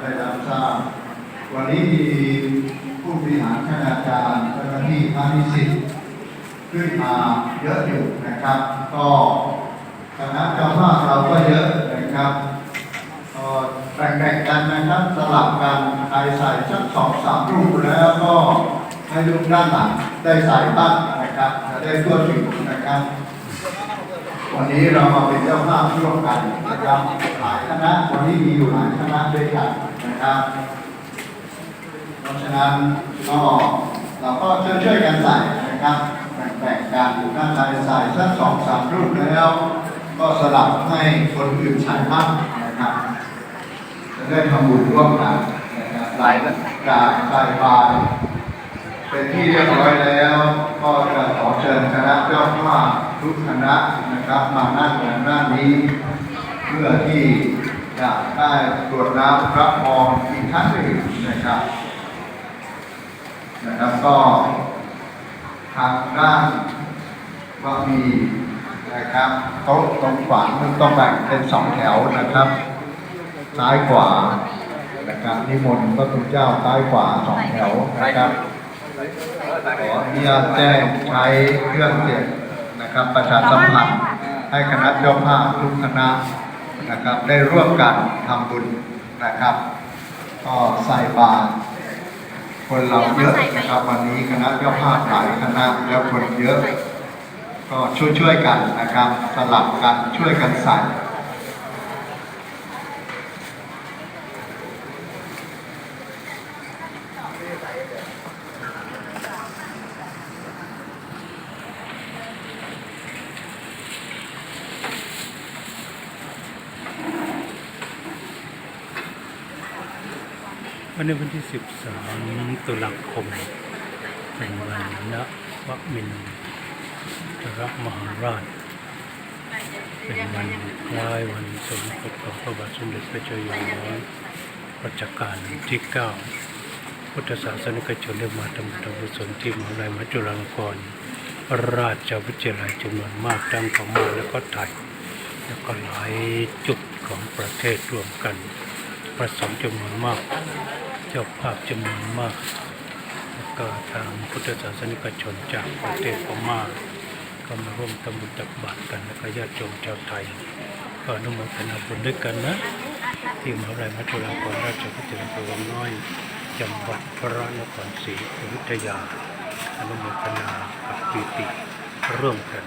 ได้รับทราบวันนี้มีผู้บริหารคณาจารย์เจ้าหน้าที่พาณิชย์ขึ้นมาเยอะอยู่นะครับ ก็คณะเจ้าภาพเราก็เยอะนะครับก็แบ่งๆกันนะครับสลับกันใครใส่สักสองสามรูปแล้วก็ให้ลูกด้านหลังได้ใส่บ้างนะครับจะได้ทั่วถึงนะครับ วันนี้เรามาเป็นเจ้าภาพร่วมกันนะครับหลายคณะวันนี้มีอยู่หลายคณะด้วยกันนะครับ เพราะฉะนั้นก็เราก็ช่วยช่วยๆกันใส่นะครับแบ่งๆกันถ้าใครใส่สักสองสามรูปแล้ว ก็สลับให้คนอื่นใส่บ้างนะครับจะได้ทำบุญร่วมกันนะครับหลายการใส่บาตร เป็นที่เรียบร้อยแล้ว ก็จะขอเชิญคณะเจ้าภาพทุกคณะนะครับมานั่งในหน้านี้ เพื่อที่จะได้ตรวจน้ำพระพรอีกครั้งหนึ่งนะครับนะครับก็ทางด้านว่ามีนะครับโต๊ะตรงขวามันต้องแบ่งเป็นสองแถวนะครับ ซ้ายขวานะครับนิมนต์พระคุณเจ้าซ้ายขวาสองแถวนะครับ ขออนุญาตแจ้งใช้เครื่องเสียงนะครับประชาสัมพันธ์ให้คณะเจ้าภาพทุกคณะนะครับได้ร่วมกันทำบุญนะครับ ก็ใส่บาตรคนเราเยอะนะครับวันนี้คณะเจ้าภาพหลายคณะแล้วคนเยอะ ก็ช่วยๆกันนะครับสลับกันช่วยกันใส่ วันนี้วันที่13ตุลาคมเป็นวันนวมินทรมหาราช เป็นวันคล้ายวันสมภพของพระบาทสมเด็จพระเจ้าอยู่หัวรัชกาลที่ 9 พุทธศาสนิกชนได้มาทำบุญทำกุศลที่มหาวิทยาลัยมหาจุฬาลงกรณราชวิทยาลัยจำนวนมากทั้งของมาและก็ไทย แล้วก็หลายจุดของประเทศรวมกันประสงค์จำนวนมาก เจ้าภาพจำนวนมากแล้วก็ทางพุทธศาสนิกชนจากประเทศพม่าก็มาร่วมทำบุญตักบาตรกันแล้วก็ญาติโยมชาวไทยก็อนุโมทนาบุญด้วยกันนะ ที่มหาวิทยาลัยมัธยมกรราชวิทยาลัยวังน้อยจังหวัดพระนครศรีอยุธยาอนุโมทนากับปีติร่วมกัน